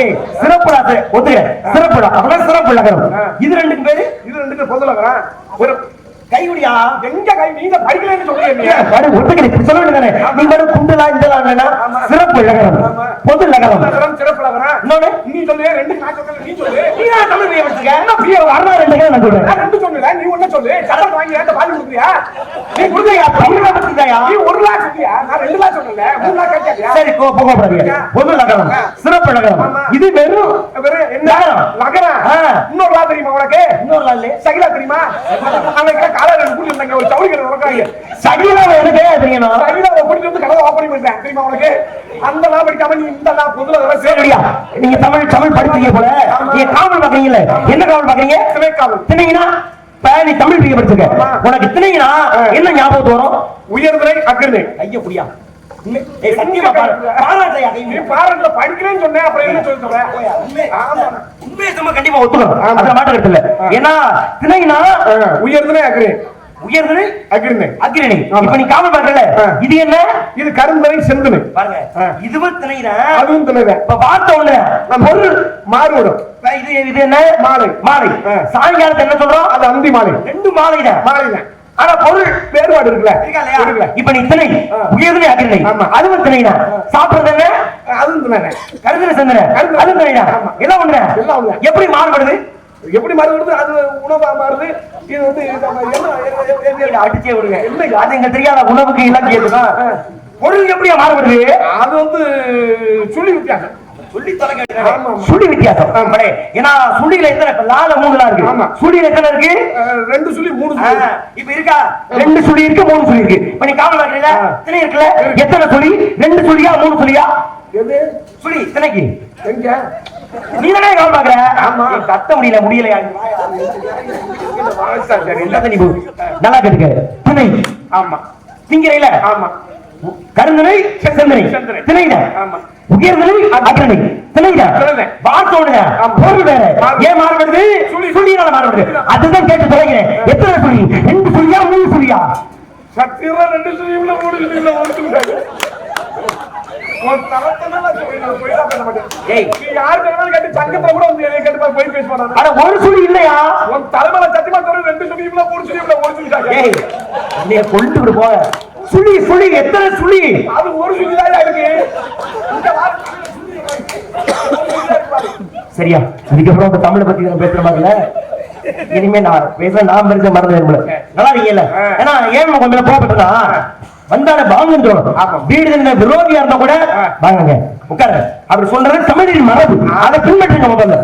ஏய் ஒத்துக்க. சிறப்புடா அப்படின்னா சிறப்பு நகரம் இது ரெண்டுக்கு பேரு? இது ரெண்டுக்கு பொதுலகிறேன் ஒரு கைகுடியா எங்க கை நீங்க படிக்கலன்னு சொல்றீங்க. பாரு ஒத்துக்க. இப்படி சொல்ல வேண்டியதானே நீ பாரு குண்டலா இந்தலா சிறப்பு நகரம் பொது நகரம் நகரம் சிறப்பு நகரம் இன்னொன்னு? நீ சொல்லு ரெண்டு நான் சொல்றேன் நீ சொல்லு. நீ பையன் வச்சுக்க என்ன பிரியா ரெண்டு நான் சொல்றேன். நான் ரெண்டு சொல்லல நீ ஒண்ணு சொல்லு. சட்டம் வாங்கி ஏன்ட்ட பாதி கொடுக்குறியா? நீ நீ ஒரு லாக் சொல்லியா நான் ரெண்டு லாக் சொல்லல மூணு லாக் கேட்டியா சரி போ போகப்படாதீங்க பொது நகரம் சிறப்பு நகரம். இது வெறும் வெறும் என்ன? நகரம். இன்னொரு லா தெரியுமா உனக்கு? இன்னொரு நாள் சகிலா தெரியுமா? அன்னைக்கு காலையில ரெண்டு கூட்டி இருந்தாங்க. ஒரு சவுளி கடை உனக்காங்க சகிலா எனக்கு தெரியணும் சகிலா கூட்டிட்டு வந்து கடை ஓப்பன் பண்ணிட்டேன் தெரியுமா உனக்கு? அந்த லா படிக்காம நீ இந்த லா பொதுல வர சரியா? நீங்க தமிழ் தமிழ் படிச்சீங்க போல. நீங்க காவல் பாக்குறீங்கல்ல என்ன காவல் பாக்குறீங்க திணையினா? இப்ப நீ தமிழ் பிரிக்க படிச்சிருக்க. உனக்கு திணையினா என்ன ஞாபகத்து வரும்? உயர்துறை அக்ரணி ஐயா புரியா சத்தியமா பாரு. பாராட்டையா நீ கைங்க பாரண்ட்ல படிக்கிறேன்னு சொன்னேன் அப்புறம் என்ன சொல்லி உண்மையை கண்டிப்பா ஒத்துக்கணும். அதுல மாட்டு ஏன்னா திணையினா உயர்துறை அக்ரணி உயர்ந்தது அக்ரணி அக்கிரணி ஆமா. இப்ப நீ காவல் பாக்கல ஆ. இது என்ன? இது கருந்தனை செந்தனை பாருங்க. இதுவும் திணையினா அதுவும் திணைதான். இப்ப பார்த்த உடனே பொருள் மாறுவிடும். இது இது என்ன? மாலை. மாலை. சாயங்காலத்தை என்ன சொல்றோம்? அது அந்தி மாலை. ரெண்டு மாலை தான் மாலைதான் ஆனா பொருள் வேறுபாடு இருக்குல்ல? இப்ப நீ திணை. அகிரணை ஆமா. அதுவும் திணைனா? சாப்பிடுறது என்ன? அதுவும் திணை கருதின சிந்தனை. அதுவும் திணைனா. எல்லாம் ஒண்ணு எல்லாம் ஒண்ணு. எப்படி மாறுபடுது? எப்படி மாறுபடுது? அது உணவா மாறுது. இது வந்து அடிச்சே விடுங்க. என்ன அது எங்க தெரியாத உணவுக்கு இலக்கியத்துதான் பொருள் எப்படியா மாறுபடுது? அது வந்து சொல்லி ஆமா. சுழி வித்தியாசம். ஏன்னா சுழியில எத்தனை இப்ப லால மூணுலாம் இருக்கு. சுழியில எத்தனை இருக்கு? ரெண்டு சுழி மூணு இப்ப இருக்கா? ரெண்டு சுழி இருக்கு மூணு சுழி இருக்கு. இப்ப நீ காவல் பாக்குறீங்களா ஆ. திணை இருக்குல்ல? எத்தனை சுழி ரெண்டு சுழியா மூணு சுழியா சுழி திணைக்கு எங்க? நீ தானே காவல் பாக்குற ஆமா. கத்த முடியல முடியலையா. நல்லா கேட்டுக்க. திணை. ஆமா. திங்கிறையில ஆமா. கருந்தனை செந்தனை. ஆமா. திணையில திணையில. வார்த்தோடுங்க ஆமா. பொருள் வேற. ஏன் மாறுபடுது? சுழி. சுழியினால மாறுபடுது. அதுதான் கேட்டு தொலைகிறேன் எத்தனை சுழி? ரெண்டு சுழியா மூணு சுழியா? சத்தியமா ரெண்டு சுழியும்ல மூணு பேச மாட்டாங்க அட ஒரு சுழி இல்லையா? உன் தலைமையில சத்தியமா ரெண்டு மூணு சுழியும்ல ஒழிச்சுக்கிட்டாங்க ஏய் நீ கொண்டு போக சுழி சுழி எத்தனை சுழி? அது ஒரு சுழிதான் இருக்கு இந்த வார்த்தை சரியா? அதுக்கப்புறம் இந்த தமிழை பத்தி நான் பேசுற மாதிரில இனிமே நான் பேச நான் பெருச மறந்து நம்மள நல்லா இருக்கீங்கல்ல? ஏன்னா ஏன் கொஞ்சம் கோபப்பட்டனா வந்தால வாங்கன்னு சொல்லணும். வீடு இருந்த விரோதியா இருந்தா கூட வாங்குங்க. உட்காரு அப்படி சொல்றது தமிழின் மரபு. அதை பின்பற்றுங்க முதல்ல.